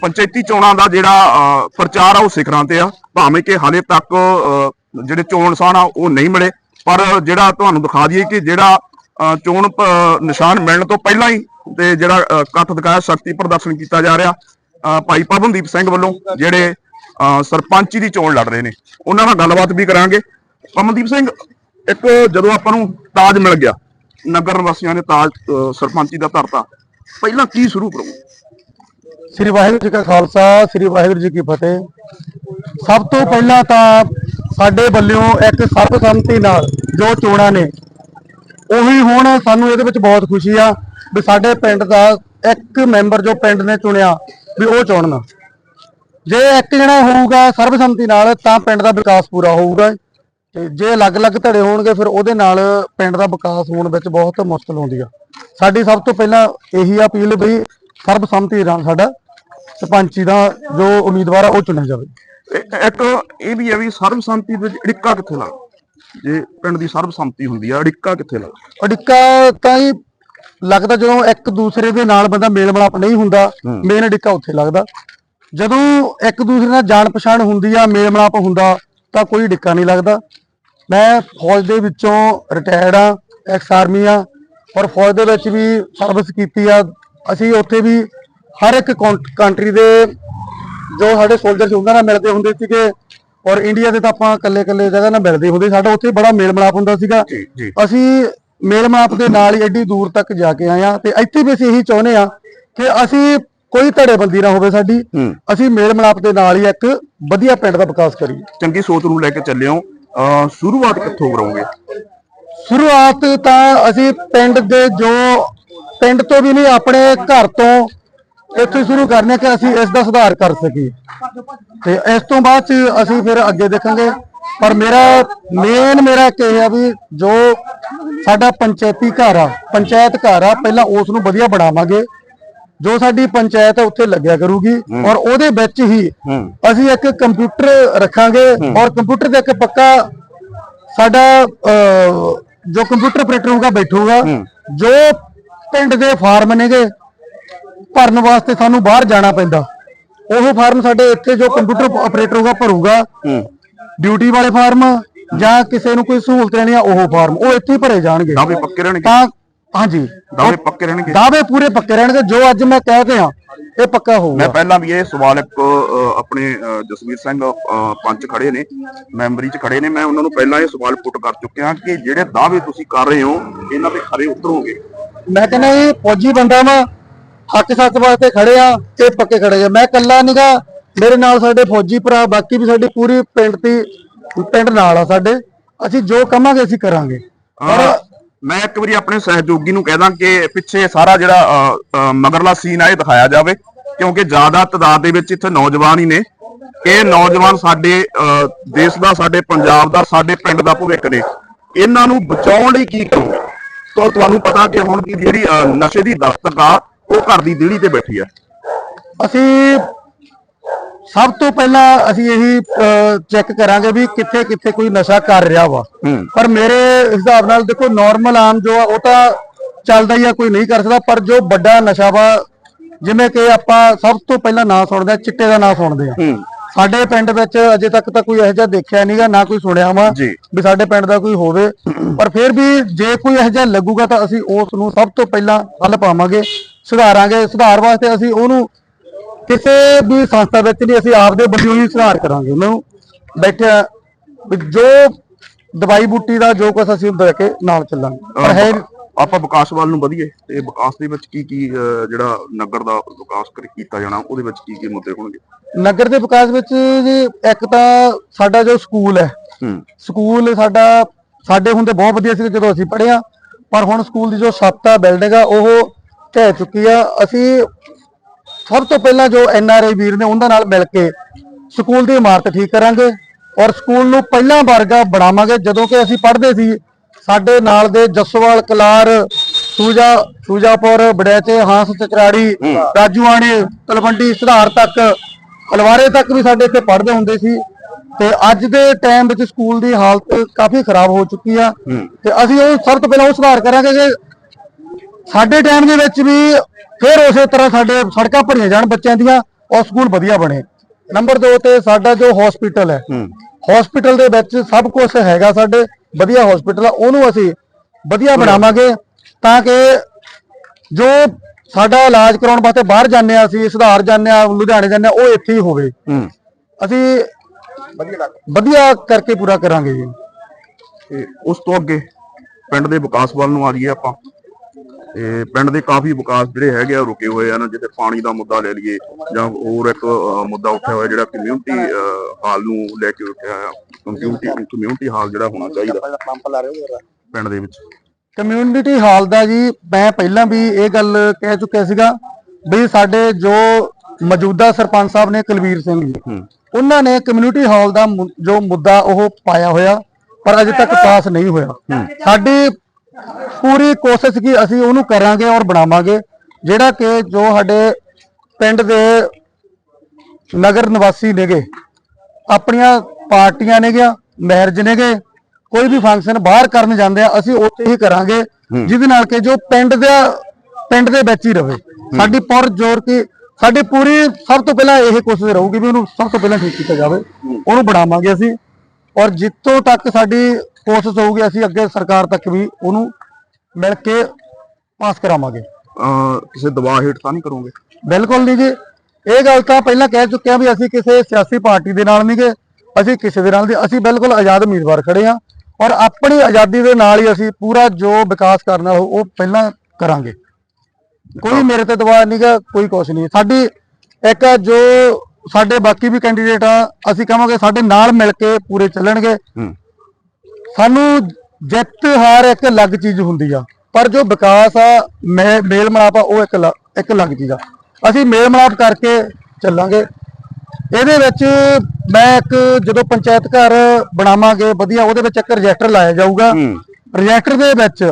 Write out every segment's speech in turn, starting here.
ਪੰਚਾਇਤੀ ਚੋਣਾਂ ਦਾ ਜਿਹੜਾ ਅਹ ਪ੍ਰਚਾਰ ਆ ਉਹ ਸਿਖਰਾਂ ਤੇ ਆ। ਭਾਵੇਂ ਕਿ ਹਾਲੇ ਤੱਕ ਅਹ ਜਿਹੜੇ ਚੋਣ ਨਿਸ਼ਾਨ ਆ, ਉਹ ਨਹੀਂ ਮਿਲੇ। ਪਰ ਜਿਹੜਾ ਤੁਹਾਨੂੰ ਦਿਖਾ ਦਈਏ ਕਿ ਜਿਹੜਾ ਚੋਣ ਨਿਸ਼ਾਨ ਮਿਲਣ ਤੋਂ ਪਹਿਲਾਂ ਹੀ ਤੇ ਜਿਹੜਾ ਇਕੱਠ ਦਿਖਾਇਆ, ਸ਼ਕਤੀ ਪ੍ਰਦਰਸ਼ਨ ਕੀਤਾ ਜਾ ਰਿਹਾ ਅਹ ਭਾਈ ਪਵਨਦੀਪ ਸਿੰਘ ਵੱਲੋਂ, ਜਿਹੜੇ ਅਹ ਸਰਪੰਚੀ ਦੀ ਚੋਣ ਲੜ ਰਹੇ ਨੇ। ਉਹਨਾਂ ਨਾਲ ਗੱਲਬਾਤ ਵੀ ਕਰਾਂਗੇ। ਪਵਨਦੀਪ ਸਿੰਘ, ਇੱਕ ਜਦੋਂ ਆਪਾਂ ਨੂੰ ਤਾਜ ਮਿਲ ਗਿਆ, ਨਗਰ ਨਿਵਾਸੀਆਂ ਨੇ ਤਾਜ ਅਹ ਸਰਪੰਚੀ ਦਾ ਧਰਤਾ, ਪਹਿਲਾਂ ਕੀ ਸ਼ੁਰੂ ਕਰੋ ਸ੍ਰੀ ਵਾਹਿਗੁਰੂ ਜੀ ਕਾ ਖਾਲਸਾ, ਸ੍ਰੀ ਵਾਹਿਗੁਰੂ ਜੀ ਕੀ ਫਤਿਹ। ਸਭ ਤੋਂ ਪਹਿਲਾਂ ਤਾਂ ਸਾਡੇ ਵੱਲੋਂ ਇੱਕ ਸਰਬਸੰਮਤੀ ਨਾਲ ਜੋ ਚੋਣਾਂ ਨੇ, ਉਹੀ ਹੁਣ ਸਾਨੂੰ ਇਹਦੇ ਵਿੱਚ ਬਹੁਤ ਖੁਸ਼ੀ ਆ ਵੀ ਸਾਡੇ ਪਿੰਡ ਦਾ ਇੱਕ ਮੈਂਬਰ ਜੋ ਪਿੰਡ ਨੇ ਚੁਣਿਆ ਵੀ ਉਹ ਚੁਣਨਾ। ਜੇ ਇੱਕ ਜਣਾ ਹੋਊਗਾ ਸਰਬਸੰਮਤੀ ਨਾਲ, ਤਾਂ ਪਿੰਡ ਦਾ ਵਿਕਾਸ ਪੂਰਾ ਹੋਊਗਾ। ਤੇ ਜੇ ਅਲੱਗ-ਅਲੱਗ ਧੜੇ ਹੋਣਗੇ, ਫਿਰ ਉਹਦੇ ਨਾਲ ਪਿੰਡ ਦਾ ਵਿਕਾਸ ਹੋਣ ਵਿੱਚ ਬਹੁਤ ਮੁਸ਼ਕਲ ਆਉਂਦੀ ਆ। ਸਾਡੀ ਸਭ ਤੋਂ ਪਹਿਲਾਂ ਇਹੀ ਅਪੀਲ ਵੀ ਸਰਬਸੰਮਤੀ ਨਾਲ ਸਾਡਾ ਸਰਪੰਚੀ ਦਾ ਜੋ ਉਮੀਦਵਾਰ ਆ ਉਹ ਚੁਣਿਆ ਜਾਵੇ। ਇੱਕ ਇਹ ਵੀ ਹੈ ਵੀ ਸਰਬਸੰਮਤੀ ਵਿੱਚ ਅੜਿੱਕਾ ਕਿੱਥੇ ਲੱਗ? ਜੇ ਪਿੰਡ ਦੀ ਸਰਬਸੰਮਤੀ ਹੁੰਦੀ ਆ ਅੜਿੱਕਾ ਕਿੱਥੇ ਲੱਗ? ਅੜਿੱਕਾ ਤਾਂ ਹੀ ਲੱਗਦਾ ਜਦੋਂ ਇੱਕ ਦੂਸਰੇ ਦੇ ਨਾਲ ਬੰਦਾ ਮੇਲ ਮਿਲਾਪ ਨਹੀਂ ਹੁੰਦਾ ਮੇਨ ਅੜਿੱਕਾ ਉੱਥੇ ਲੱਗਦਾ। ਜਦੋਂ ਇੱਕ ਦੂਸਰੇ ਨਾਲ ਜਾਣ ਪਛਾਣ ਹੁੰਦੀ ਆ ਮੇਲ ਮਿਲਾਪ ਹੁੰਦਾ ਤਾਂ ਕੋਈ ਅੜਿੱਕਾ ਨਹੀਂ ਲੱਗਦਾ। ਮੈਂ ਫੌਜ ਦੇ ਵਿੱਚੋਂ ਰਿਟਾਇਰਡ ਆ ਐਕਸ ਆਰਮੀ ਆ ਔਰ ਫੌਜ ਦੇ ਵਿੱਚ ਵੀ ਸਰਵਿਸ ਕੀਤੀ ਆ। ਅਸੀਂ ਉੱਥੇ ਵੀ ਹਰ ਇੱਕ ਕੰਟਰੀ ਦੇ ਜੋ ਸਾਡੇ ਸੋਲਜਰ ਸੀ ਉਹਨਾਂ ਨਾਲ ਮਿਲਦੇ ਹੁੰਦੇ ਸੀਗੇ ਔਰ ਇੰਡੀਆ ਦੇ ਤਾਂ ਆਪਾਂ ਇਕੱਲੇ ਇਕੱਲੇ ਜਗ੍ਹਾ ਨਾਲ ਮਿਲਦੇ ਹੁੰਦੇ ਸਾਡਾ ਉੱਥੇ ਬੜਾ ਮੇਲ ਮਿਲਾਪ ਹੁੰਦਾ ਸੀਗਾ। ਅਸੀਂ ਮੇਲ ਮਿਲਾਪ ਦੇ ਨਾਲ ਹੀ ਐਡੀ ਦੂਰ ਤੱਕ ਜਾ ਕੇ ਆਏ ਆ ਤੇ ਇੱਥੇ ਵੀ ਅਸੀਂ ਇਹੀ ਚਾਹੁੰਦੇ ਆ ਕਿ ਅਸੀਂ ਕੋਈ ਧੜੇਬੰਦੀ ਨਾ ਹੋਵੇ ਸਾਡੀ। ਅਸੀਂ ਮੇਲ ਮਿਲਾਪ ਦੇ ਨਾਲ ਹੀ ਇੱਕ ਵਧੀਆ ਪਿੰਡ ਦਾ ਵਿਕਾਸ ਕਰੀਏ। ਚੰਗੀ ਸੋਚ ਨੂੰ ਲੈ ਕੇ ਚੱਲਿਓ। ਸ਼ੁਰੂਆਤ ਕਿੱਥੋਂ ਕਰੋਗੇ ਸ਼ੁਰੂਆਤ ਤਾਂ ਅਸੀਂ ਪਿੰਡ ਦੇ ਜੋ ਪਿੰਡ ਤੋਂ ਵੀ ਨਹੀਂ ਆਪਣੇ ਘਰ ਤੋਂ ਇੱਥੇ ਸ਼ੁਰੂ ਕਰਨੇ ਕਿ ਅਸੀਂ ਇਸ ਦਾ ਸੁਧਾਰ ਕਰ ਸਕੀਏ। ਤੇ ਇਸ ਤੋਂ ਬਾਅਦ ਚ ਅਸੀਂ ਫਿਰ ਅੱਗੇ ਦੇਖਾਂਗੇ। ਪਰ ਮੇਰਾ ਮੇਨ ਮੇਰਾ ਇੱਕ ਇਹ ਆ ਵੀ ਜੋ ਸਾਡਾ ਪੰਚਾਇਤੀ ਘਰ ਆ ਪੰਚਾਇਤ ਘਰ ਆ ਪਹਿਲਾਂ ਉਸ ਨੂੰ ਵਧੀਆ ਬਣਾਵਾਂਗੇ। ਜੋ ਸਾਡੀ ਪੰਚਾਇਤ ਹੈ ਉੱਥੇ ਲੱਗਿਆ ਕਰੂਗੀ। ਔਰ ਉਹਦੇ ਵਿੱਚ ਹੀ ਅਸੀਂ ਇੱਕ ਕੰਪਿਊਟਰ ਰੱਖਾਂਗੇ ਔਰ ਕੰਪਿਊਟਰ ਦੇ ਇੱਕ ਪੱਕਾ ਸਾਡਾ ਜੋ ਕੰਪਿਊਟਰ ਆਪਰੇਟਰ ਹੋਊਗਾ ਬੈਠੂਗਾ। ਜੋ ਪਿੰਡ ਦੇ ਫਾਰਮ ਨੇਗੇ ਭਰਨ ਵਾਸਤੇ ਸਾਨੂੰ ਬਾਹਰ ਜਾਣਾ ਪੈਂਦਾ। ਉਹ ਫਾਰਮ ਸਾਡੇ ਇੱਥੇ ਜੋ ਕੰਪਿਊਟਰ ਆਪਰੇਟਰ ਹੋਊਗਾ ਭਰੂਗਾ। ਡਿਊਟੀ ਵਾਲੇ ਫਾਰਮ ਜਾਂ ਕਿਸੇ ਨੂੰ ਕੋਈ ਸਹੂਲਤ ਲੈਣੀ ਆ ਉਹ ਫਾਰਮ। ਉਹ ਇੱਥੇ ਹੀ ਭਰੇ ਜਾਣਗੇ। ਦਾਅਵੇ ਪੱਕੇ ਰਹਿਣਗੇ। ਤਾਂ ਹਾਂਜੀ। ਦਾਅਵੇ ਪੱਕੇ ਰਹਿਣਗੇ। ਦਾਅਵੇ ਪੂਰੇ ਪੱਕੇ ਰਹਿਣਗੇ ਜੋ ਅੱਜ ਮੈਂ ਕਹਿ ਗਿਆ ਇਹ ਪੱਕਾ ਹੋਊਗਾ। ਮੈਂ ਪਹਿਲਾਂ ਵੀ ਇਹ ਸਵਾਲ ਇੱਕ ਆਪਣੇ ਜਸਵੀਰ ਸਿੰਘ ਪੰਚ ਖੜੇ ਨੇ ਮੈਂਬਰੀ ਚ ਖੜੇ ਨੇ। ਮੈਂ ਉਹਨਾਂ ਨੂੰ ਪਹਿਲਾਂ ਇਹ ਸਵਾਲ ਪੁੱਟ ਕਰ ਚੁੱਕਿਆ ਕਿ ਜਿਹੜੇ ਦਾਅਵੇ ਤੁਸੀਂ ਕਰ ਰਹੇ ਹੋ ਇਹਨਾਂ ਤੇ ਖਰੇ ਉਤਰੋਗੇ? ਮੈਂ ਕਹਿੰਦਾ ਇਹ ਫੌਜੀ ਬੰਦਾ ਵਾ ਹੱਕ ਸੱਚ ਵਾਸਤੇ ਖੜੇ ਆ ਇਹ ਪੱਕੇ ਖੜੇ ਆ। ਮੈਂ ਇਕੱਲਾ ਨਿਗਾ ਮੇਰੇ ਨਾਲ ਸਾਡੇ ਫੌਜੀ ਭਰਾ ਬਾਕੀ ਵੀ ਸਾਡੀ ਪੂਰੀ ਪਿੰਡ ਦੀ ਪਿੰਡ ਨਾਲ ਆ ਸਾਡੇ। ਅਸੀਂ ਜੋ ਕਹਾਂਗੇ ਅਸੀਂ ਕਰਾਂਗੇ। ਪਰ ਮੈਂ ਇੱਕ ਵਾਰੀ ਆਪਣੇ ਸਹਿਯੋਗੀ ਨੂੰ ਕਹਿਦਾ ਕਿ ਪਿੱਛੇ ਸਾਰਾ ਜਿਹੜਾ ਮਗਰਲਾ ਸੀਨ ਆ ਇਹ ਦਿਖਾਇਆ ਜਾਵੇ। ਕਿਉਂਕਿ ਜ਼ਿਆਦਾ ਤਾਦਾਦ ਦੇ ਵਿੱਚ ਇੱਥੇ ਨੌਜਵਾਨ ਹੀ ਨੇ। ਇਹ ਨੌਜਵਾਨ ਸਾਡੇ ਦੇਸ਼ ਦਾ ਸਾਡੇ ਪੰਜਾਬ ਦਾ ਸਾਡੇ ਪਿੰਡ ਦਾ ਭਵਿੱਖ ਨੇ। ਇਹਨਾਂ ਨੂੰ ਬਚਾਉਣ ਲਈ ਕੀ ਕਰੋਗੇ? ਤਾਂ ਤੁਹਾਨੂੰ ਪਤਾ ਕਿ ਹੁਣ ਦੀ ਜਿਹੜੀ ਨਸ਼ੇ ਦੀ ਦਸਤਕ ਆ ਉਹ ਘਰ ਦੀ ਦਿਹੜੀ ਤੇ ਬੈਠੀ ਆ। ਅਸੀਂ ਸਭ ਤੋਂ ਪਹਿਲਾਂ ਅਸੀਂ ਇਹੀ ਚੈੱਕ ਕਰਾਂਗੇ ਵੀ ਕਿੱਥੇ ਕਿੱਥੇ ਕੋਈ ਨਸ਼ਾ ਕਰ ਰਿਹਾ ਵਾ। ਹੂੰ। ਪਰ ਮੇਰੇ ਹਿਸਾਬ ਨਾਲ ਦੇਖੋ ਨਾਰਮਲ ਆਮ ਜੋ ਆ ਉਹ ਤਾਂ ਚੱਲਦਾ ਹੀ ਆ ਕੋਈ ਨਹੀਂ ਕਰ ਸਕਦਾ। ਪਰ ਜੋ ਵੱਡਾ ਨਸ਼ਾ ਵਾ ਜਿਵੇਂ ਕਿ ਆਪਾਂ ਸਭ ਤੋਂ ਪਹਿਲਾਂ ਨਾਂ ਸੁਣਦੇ ਆ ਚਿੱਟੇ ਦਾ ਨਾਂ ਸੁਣਦੇ ਆ। ਹੂੰ। ਸਾਡੇ ਪਿੰਡ ਵਿੱਚ ਅਜੇ ਤੱਕ ਤਾਂ ਕੋਈ ਇਹੋ ਜਿਹਾ ਦੇਖਿਆ ਨਹੀਂਗਾ ਨਾ ਕੋਈ ਸੁਣਿਆ ਵਾ। ਵੀ ਸਾਡੇ ਪਿੰਡ ਦਾ ਕੋਈ ਹੋਵੇ। ਪਰ ਫਿਰ ਵੀ ਜੇ ਕੋਈ ਇਹੋ ਜਿਹਾ ਲੱਗੂਗਾ ਤਾਂ ਅਸੀਂ ਉਸ ਨੂੰ ਸਭ ਤੋਂ ਪਹਿਲਾਂ ਹੱਲ ਪਾਵਾਂਗੇ। ਸੁਧਾਰਾਂਗੇ ਸੁਧਾਰ ਵਾਸਤੇ ਅਸੀਂ ਉਹਨੂੰ ਕਿਸੇ ਵੀ ਸੰਸਥਾ ਵਿੱਚ ਨਹੀਂ ਅਸੀਂ ਆਪਦੇ ਵੱਲੋਂ ਹੀ ਸੁਧਾਰ ਕਰਾਂਗੇ। ਉਹਨੂੰ ਬੈਠਿਆ ਜੋ ਦਵਾਈ ਬੂਟੀ ਦਾ ਜੋ ਕੁਝ ਅਸੀਂ ਦੇ ਕੇ ਨਾਲ ਚੱਲਾਂਗੇ। ਪਰ ਹੈ ਆਪਾਂ ਵਿਕਾਸ ਵੱਲ ਨੂੰ ਵਧੀਏ ਤੇ ਵਿਕਾਸ ਦੇ ਵਿੱਚ ਕੀ ਕੀ ਜਿਹੜਾ ਨਗਰ ਦਾ ਵਿਕਾਸ ਕਰ ਕੀਤਾ ਜਾਣਾ ਉਹਦੇ ਵਿੱਚ ਕੀ ਕੀ ਮੁੱਦੇ ਹੋਣਗੇ? ਨਗਰ ਦੇ ਵਿਕਾਸ ਵਿੱਚ ਜੀ ਇੱਕ ਤਾਂ ਸਾਡਾ ਜੋ ਸਕੂਲ ਹੈ ਸਕੂਲ ਸਾਡਾ ਸਾਡੇ ਹੁੰਦੇ ਬਹੁਤ ਵਧੀਆ ਸੀ ਜਦੋਂ ਅਸੀਂ ਪੜ੍ਹਿਆ ਪਰ ਹੁਣ ਸਕੂਲ ਦੀ ਜੋ ਛੱਤ ਆ ਬਿਲਡਿੰਗ ਆ ਉਹ ਢਹਿ ਚੁੱਕੀ ਆ। ਅਸੀਂ ਸਭ ਤੋਂ ਪਹਿਲਾਂ ਜੋ ਐਨ ਆਰ ਆਈ ਵੀਰ ਨੇ ਉਹਨਾਂ ਨਾਲ ਮਿਲ ਕੇ ਸਕੂਲ ਦੀ ਇਮਾਰਤ ਠੀਕ ਕਰਾਂਗੇ ਔਰ ਸਕੂਲ ਨੂੰ ਪਹਿਲਾਂ ਵਰਗਾ ਬਣਾਵਾਂਗੇ। ਜਦੋਂ ਕਿ ਅਸੀਂ ਪੜ੍ਹਦੇ ਸੀ ਸਾਡੇ ਨਾਲ ਦੇ ਜਸਵਾਲ ਕਲਾਰ ਸੂਜਾ ਸੂਜਾਪੁਰ ਬੜੈਚੇ ਹਾਂਸ ਚਚਰਾੜੀ ਰਾਜੂਆਣੇ ਤਲਵੰਡੀ ਸੁਧਾਰ ਤੱਕ ਹਲਵਾਰੇ ਤੱਕ ਵੀ ਸਾਡੇ ਇੱਥੇ ਪੜ੍ਹਦੇ ਹੁੰਦੇ ਸੀ। ਤੇ ਅੱਜ ਦੇ ਟਾਈਮ ਵਿੱਚ ਸਕੂਲ ਦੀ ਹਾਲਤ ਕਾਫੀ ਖਰਾਬ ਹੋ ਚੁੱਕੀ ਆ। ਤੇ ਅਸੀਂ ਉਹ ਸਭ ਤੋਂ ਪਹਿਲਾਂ ਉਹ ਸੁਧਾਰ ਕਰਾਂਗੇ ਕਿ ਸਾਡੇ ਟਾਈਮ ਦੇ ਵਿੱਚ ਵੀ ਫਿਰ ਉਸੇ ਤਰ੍ਹਾਂ ਸਾਡੇ ਸੜਕਾਂ ਭਰੀਆਂ ਜਾਣ ਬੱਚਿਆਂ ਦੀਆਂ ਔਰ ਸਕੂਲ ਵਧੀਆ ਬਣੇ। ਨੰਬਰ 2 ਤੇ ਸਾਡਾ ਜੋ ਹਸਪੀਟਲ ਹੈ ਹਸਪੀਟਲ ਦੇ ਵਿੱਚ ਸਭ ਕੁਝ ਹੈਗਾ ਸਾਡੇ ਵਧੀਆ ਹਸਪੀਟਲ ਆ ਉਹਨੂੰ ਅਸੀਂ ਵਧੀਆ ਬਣਾਵਾਂਗੇ ਤਾਂ ਕਿ ਜੋ ਸਾਡਾ ਇਲਾਜ ਕਰਾਉਣ ਵਾਸਤੇ ਬਾਹਰ ਜਾਂਦੇ ਆ ਅਸੀਂ ਸੁਧਾਰ ਜਾਂਦੇ ਆ ਲੁਧਿਆਣੇ ਜਾਂਦੇ ਆ ਉਹ ਇੱਥੇ ਹੀ ਹੋਵੇ। ਅਸੀਂ ਵਧੀਆ ਕਰਕੇ ਪੂਰਾ ਕਰਾਂਗੇ ਜੀ। ਉਸ ਤੋਂ ਅੱਗੇ ਪਿੰਡ ਦੇ ਵਿਕਾਸ ਵੱਲ ਨੂੰ ਆ ਜਾਈਏ ਆਪਾਂ। ਤੇ ਪਿੰਡ ਦੇ ਕਾਫੀ ਵਿਕਾਸ ਜਿਹੜੇ ਹੈਗੇ ਆ ਰੁਕੇ ਹੋਏ ਹਨ ਜਿੱਥੇ ਪਾਣੀ ਦਾ ਮੁੱਦਾ ਲੈ ਲਈਏ ਜਾਂ ਹੋਰ ਇੱਕ ਮੁੱਦਾ ਉੱਠਿਆ ਹੋਇਆ ਜਿਹੜਾ ਕਮਿਊਨਿਟੀ ਹਾਲ ਨੂੰ ਲੈ ਕੇ ਉੱਠਿਆ ਆ ਕਮਿਊਨਿਟੀ ਕਮਿਊਨਿਟੀ ਹਾਲ ਜਿਹੜਾ ਹੋਣਾ ਚਾਹੀਦਾ ਪਿੰਡ ਦੇ ਵਿੱਚ। ਕਮਿਊਨਿਟੀ ਹਾਲ ਦਾ ਜੀ ਮੈਂ ਪਹਿਲਾਂ ਵੀ ਇਹ ਗੱਲ ਕਹਿ ਚੁੱਕਿਆ ਸੀਗਾ ਵੀ ਸਾਡੇ ਜੋ ਮੌਜੂਦਾ ਸਰਪੰਚ ਸਾਹਿਬ ਨੇ ਕੁਲਵੀਰ ਸਿੰਘ ਜੀ ਉਹਨਾਂ ਨੇ ਕਮਿਊਨਿਟੀ ਹਾਲ ਦਾ ਜੋ ਮੁੱਦਾ ਉਹ ਪਾਇਆ ਹੋਇਆ ਪਰ ਅਜੇ ਤੱਕ ਪਾਸ ਨਹੀਂ ਹੋਇਆ। ਸਾਡੀ ਪੂਰੀ ਕੋਸ਼ਿਸ਼ ਕੀ ਅਸੀਂ ਉਹਨੂੰ ਕਰਾਂਗੇ ਔਰ ਬਣਾਵਾਂਗੇ ਜਿਹੜਾ ਕਿ ਜੋ ਸਾਡੇ ਪਿੰਡ ਦੇ ਨਗਰ ਨਿਵਾਸੀ ਨੇਗੇ ਆਪਣੀਆਂ ਪਾਰਟੀਆਂ ਨੇਗੀਆਂ ਮੈਰਿਜ ਨੇਗੇ ਕੋਈ ਵੀ ਫੰਕਸ਼ਨ ਬਾਹਰ ਕਰਨ ਜਾਂਦੇ ਆ ਅਸੀਂ ਉੱਥੇ ਹੀ ਕਰਾਂਗੇ ਜਿਹਦੇ ਨਾਲ ਕਿ ਜੋ ਪਿੰਡ ਦਾ ਪਿੰਡ ਦੇ ਵਿੱਚ ਹੀ ਰਵੇ। ਸਾਡੀ ਪੁਰ ਜੋਰ ਕੀ ਸਾਡੀ ਪੂਰੀ ਸਭ ਤੋਂ ਪਹਿਲਾਂ ਇਹ ਕੋਸ਼ਿਸ਼ ਰਹੂਗੀ ਵੀ ਉਹਨੂੰ ਸਭ ਤੋਂ ਪਹਿਲਾਂ ਠੀਕ ਕੀਤਾ ਜਾਵੇ ਉਹਨੂੰ ਬਣਾਵਾਂਗੇ ਅਸੀਂ। ਔਰ ਜਿੱਥੋਂ ਤੱਕ ਸਾਡੀ ਕੋਸ਼ਿਸ਼ ਹੋਊਗੀ ਅਸੀਂ ਅੱਗੇ ਸਰਕਾਰ ਤੱਕ ਵੀ ਉਹਨੂੰ ਮਿਲ ਕੇ ਪਾਸ ਕਰਾਵਾਂਗੇ। ਅਹ, ਕਿਸੇ ਦਬਾਅ ਹੇਠ ਤਾਂ ਨਹੀਂ ਕਰੋਗੇ? ਬਿਲਕੁਲ ਨਹੀਂ ਜੀ। ਇਹ ਗੱਲ ਤਾਂ ਪਹਿਲਾਂ ਕਹਿ ਚੁੱਕੇ ਹਾਂ ਵੀ ਅਸੀਂ ਕਿਸੇ ਸਿਆਸੀ ਪਾਰਟੀ ਦੇ ਨਾਲ ਨਹੀਂਗੇ। ਅਸੀਂ ਕਿਸੇ ਦੇ ਨਾਲ ਨਹੀਂ ਅਸੀਂ ਬਿਲਕੁਲ ਆਜ਼ਾਦ ਉਮੀਦਵਾਰ ਖੜੇ ਹਾਂ ਔਰ ਆਪਣੀ ਆਜ਼ਾਦੀ ਦੇ ਨਾਲ ਹੀ ਅਸੀਂ ਪੂਰਾ ਜੋ ਵਿਕਾਸ ਕਰਨਾ ਉਹ ਉਹ ਪਹਿਲਾਂ ਕਰਾਂਗੇ। ਕੋਈ ਮੇਰੇ ਤੇ ਦਬਾਅ ਨਹੀਂਗਾ ਕੋਈ ਕੁਛ ਨਹੀਂ। ਸਾਡੀ ਇੱਕ ਜੋ ਸਾਡੇ ਬਾਕੀ ਵੀ ਕੈਂਡੀਡੇਟ ਆ ਅਸੀਂ ਕਹਾਂਗੇ ਸਾਡੇ ਨਾਲ ਮਿਲ ਕੇ ਪੂਰੇ ਚੱਲਣਗੇ। ਹੂੰ। ਸਾਨੂੰ ਜਿੱਤ ਹਾਰ ਇੱਕ ਅਲੱਗ ਚੀਜ਼ ਹੁੰਦੀ ਆ ਪਰ ਜੋ ਵਿਕਾਸ ਆ ਮੇ- ਮੇਲ ਮਿਲਾਪ ਆ ਉਹ ਇੱਕ ਇੱਕ ਅਲੱਗ ਚੀਜ਼ ਆ। ਅਸੀਂ ਮੇਲ ਮਿਲਾਪ ਕਰਕੇ ਚੱਲਾਂਗੇ। ਇਹਦੇ ਵਿੱਚ ਮੈਂ ਇੱਕ ਜਦੋਂ ਪੰਚਾਇਤ ਘਰ ਬਣਾਵਾਂਗੇ ਵਧੀਆ ਉਹਦੇ ਵਿੱਚ ਇੱਕ ਰਜਿਸਟਰ ਲਾਇਆ ਜਾਊਗਾ। ਰਜਿਸਟਰ ਦੇ ਵਿੱਚ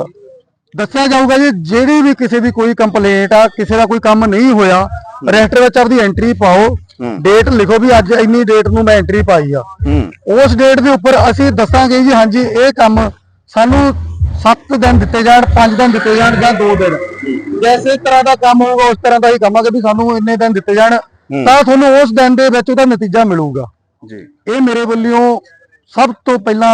ਦੱਸਿਆ ਜਾਊਗਾ ਜੀ ਜਿਹੜੀ ਵੀ ਕਿਸੇ ਦੀ ਕੋਈ ਕੰਪਲੇਂਟ ਆ ਕਿਸੇ ਦਾ ਕੋਈ ਕੰਮ ਨਹੀਂ ਹੋਇਆ ਰਜਿਸਟਰ ਵਿੱਚ ਆਪਦੀ ਐਂਟਰੀ ਪਾਓ। ਡੇਟ ਲਿਖੋ ਵੀ ਅੱਜ ਇੰਨੀ ਡੇਟ ਨੂੰ ਮੈਂ ਐਂਟਰੀ ਪਾਈ ਆ। ਉਸ ਡੇਟ ਦੇ ਉੱਪਰ ਅਸੀਂ ਦੱਸਾਂਗੇ ਜੀ ਹਾਂਜੀ ਇਹ ਕੰਮ ਸਾਨੂੰ 7 ਦਿਨ ਦਿੱਤੇ ਜਾਣ 5 ਦਿਨ ਦਿੱਤੇ ਜਾਣ ਜਾਂ 2 ਦਿਨ। ਜੈਸੇ ਤਰ੍ਹਾਂ ਦਾ ਕੰਮ ਹੋਊਗਾ ਉਸ ਤਰ੍ਹਾਂ ਦਾ ਹੀ ਕਮਾਂਗੇ ਵੀ ਸਾਨੂੰ ਇੰਨੇ ਦਿਨ ਦਿੱਤੇ ਜਾਣ। ਤਾਂ ਤੁਹਾਨੂੰ ਉਸ ਦਿਨ ਦੇ ਵਿੱਚ ਉਹਦਾ ਨਤੀਜਾ ਮਿਲੂਗਾ। ਜੀ। ਇਹ ਮੇਰੇ ਵੱਲੋਂ ਸਭ ਤੋਂ ਪਹਿਲਾਂ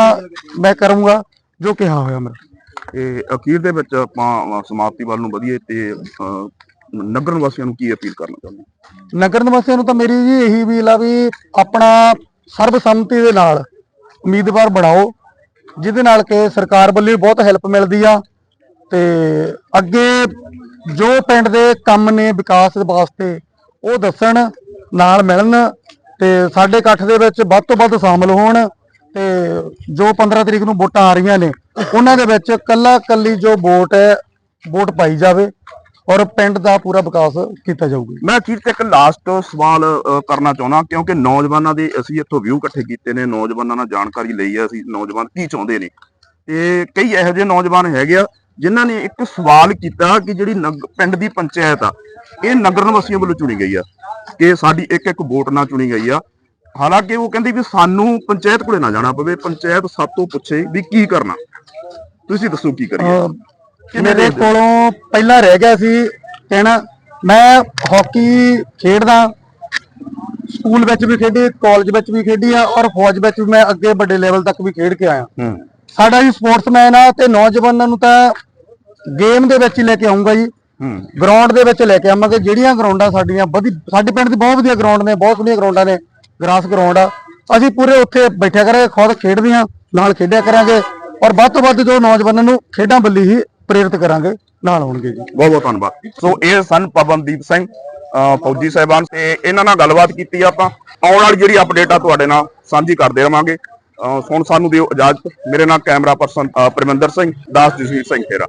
ਮੈਂ ਕਰੂੰਗਾ ਜੋ ਕਿਹਾ ਹੋਇਆ ਮੇਰਾ ਤੇ ਅਖੀਰ ਦੇ ਵਿੱਚ ਆਪਾਂ ਸਮਾਪਤੀ ਵੱਲ ਨੂੰ ਵਧੀਏ ਤੇ ਨਗਰ ਨਿਵਾਸੀਆਂ ਨੂੰ ਕੀ ਅਪੀਲ ਕਰਨਾ ਚਾਹੁੰਦੇ ਹੋ? ਨਗਰ ਨਿਵਾਸੀਆਂ ਨੂੰ ਤਾਂ ਮੇਰੀ ਜੀ ਇਹੀ ਵੀਲ ਆ ਵੀ ਆਪਣਾ ਸਰਬਸੰਮਤੀ ਦੇ ਨਾਲ ਉਮੀਦਵਾਰ ਬਣਾਓ, ਜਿਹਦੇ ਨਾਲ ਕਿ ਸਰਕਾਰ ਵੱਲੋਂ ਬਹੁਤ ਹੈਲਪ ਮਿਲਦੀ ਆ ਤੇ ਅੱਗੇ ਜੋ ਪਿੰਡ ਦੇ ਕੰਮ ਨੇ ਵਿਕਾਸ ਵਾਸਤੇ ਉਹ ਦੱਸਣ, ਨਾਲ ਮਿਲਣ ਤੇ ਸਾਡੇ ਇਕੱਠ ਦੇ ਵਿੱਚ ਵੱਧ ਤੋਂ ਵੱਧ ਸ਼ਾਮਲ ਹੋਣ ਤੇ ਜੋ 15 ਤਰੀਕ ਨੂੰ ਵੋਟਾਂ ਆ ਰਹੀਆਂ ਨੇ, ਉਹਨਾਂ ਦੇ ਵਿੱਚ ਕੱਲਾ ਕੱਲੀ ਜੋ ਵੋਟ ਹੈ, ਵੋਟ ਪਾਈ ਜਾਵੇ ਔਰ ਪਿੰਡ ਦਾ ਪੂਰਾ ਵਿਕਾਸ ਕੀਤਾ ਜਾਊਗਾ। ਮੈਂ ਅਖੀਰ ਤੇ ਇੱਕ ਲਾਸਟ ਸਵਾਲ ਕਰਨਾ ਚਾਹੁੰਦਾ ਕਿਉਂਕਿ ਨੌਜਵਾਨਾਂ ਦੇ ਅਸੀਂ ਇੱਥੋਂ ਵਿਊ ਇਕੱਠੇ ਕੀਤੇ ਨੇ ਨੌਜਵਾਨਾਂ ਨਾਲ ਜਾਣਕਾਰੀ ਲਈ ਹੈ ਅਸੀਂ ਨੌਜਵਾਨ ਕੀ ਚਾਹੁੰਦੇ ਨੇ। ਤੇ ਕਈ ਇਹੋ ਜਿਹੇ ਨੌਜਵਾਨ ਹੈਗੇ ਆ ਜਿਨ੍ਹਾਂ ਨੇ ਇੱਕ ਸਵਾਲ ਕੀਤਾ ਕਿ ਜਿਹੜੀ ਨਗ- ਪਿੰਡ ਦੀ ਪੰਚਾਇਤ ਆ ਇਹ ਨਗਰ ਨਿਵਾਸੀਆਂ ਵੱਲੋਂ ਚੁਣੀ ਗਈ ਆ ਕਿ ਸਾਡੀ ਇੱਕ ਇੱਕ ਵੋਟ ਨਾਲ ਚੁਣੀ ਗਈ ਆ। ਹਾਲਾਂਕਿ ਉਹ ਕਹਿੰਦੇ ਵੀ ਸਾਨੂੰ ਪੰਚਾਇਤ ਕੋਲੇ ਨਾ ਜਾਣਾ ਪਵੇ ਪੰਚਾਇਤ ਸਾਤੋਂ ਪੁੱਛੇ ਵੀ ਕੀ ਕਰਨਾ। ਤੁਸੀਂ ਦੱਸੋ ਕੀ ਕਰੀਏ। ਮੇਰੇ ਕੋਲੋਂ ਪਹਿਲਾਂ ਰਹਿ ਗਿਆ ਸੀ ਕਹਿਣਾ ਮੈਂ ਹਾਕੀ ਖੇਡਦਾ ਸਕੂਲ ਵਿੱਚ ਵੀ ਖੇਡੀ ਕਾਲਜ ਵਿੱਚ ਵੀ ਖੇਡੀ ਆ ਔਰ ਫੌਜ ਵਿੱਚ ਵੀ ਮੈਂ ਅੱਗੇ ਵੱਡੇ ਲੈਵਲ ਤੱਕ ਵੀ ਖੇਡ ਕੇ ਆਇਆ। ਸਾਡਾ ਜੀ ਸਪੋਰਟਸਮੈਨ ਆ ਤੇ ਨੌਜਵਾਨਾਂ ਨੂੰ ਤਾਂ ਗੇਮ ਦੇ ਵਿੱਚ ਹੀ ਲੈ ਕੇ ਆਉਂਗਾ ਜੀ। ਗਰਾਊਂਡ ਦੇ ਵਿੱਚ ਲੈ ਕੇ ਆਵਾਂਗੇ। ਜਿਹੜੀਆਂ ਗਰਾਊਂਡਾਂ ਸਾਡੀਆਂ ਵਧੀ ਸਾਡੇ ਪਿੰਡ ਦੀ ਬਹੁਤ ਵਧੀਆ ਗਰਾਊਂਡ ਨੇ ਬਹੁਤ ਸੋਹਣੀਆਂ ਗਰਾਊਂਡਾਂ ਨੇ ਗ੍ਰਾਸ ਗਰਾਊਂਡ ਆ। ਅਸੀਂ ਪੂਰੇ ਉੱਥੇ ਬੈਠਿਆ ਕਰਾਂਗੇ ਖੁਦ ਖੇਡਦੇ ਹਾਂ ਨਾਲ ਖੇਡਿਆ ਕਰਾਂਗੇ। ਔਰ ਵੱਧ ਤੋਂ ਵੱਧ ਜੋ ਨੌਜਵਾਨਾਂ ਨੂੰ ਖੇਡਾਂ ਵੱਲੀ ਹੀ ਪ੍ਰੇਰਿਤ ਕਰਾਂਗੇ, ਨਾਲ ਹੋਣਗੇ ਜੀ। ਬਹੁਤ ਬਹੁਤ ਧੰਨਵਾਦ। ਸੋ ਇਹ ਸਨ ਪਵਨਦੀਪ ਸਿੰਘ, ਅਹ, ਫੌਜੀ ਸਾਹਿਬਾਨ ਤੇ ਇਹਨਾਂ ਨਾਲ ਗੱਲਬਾਤ ਕੀਤੀ ਆਪਾਂ। ਆਉਣ ਵਾਲੀ ਜਿਹੜੀ ਅਪਡੇਟ ਆ ਤੁਹਾਡੇ ਨਾਲ ਸਾਂਝੀ ਕਰਦੇ ਰਵਾਂਗੇ। ਅਹ, ਹੁਣ ਸਾਨੂੰ ਦਿਓ ਇਜਾਜ਼ਤ। ਮੇਰੇ ਨਾਲ ਕੈਮਰਾ ਪਰਸਨ ਪਰਮਿੰਦਰ ਸਿੰਘ, ਦਾਸ ਜਸਵੀਰ ਸਿੰਘ ਖੇਰਾ।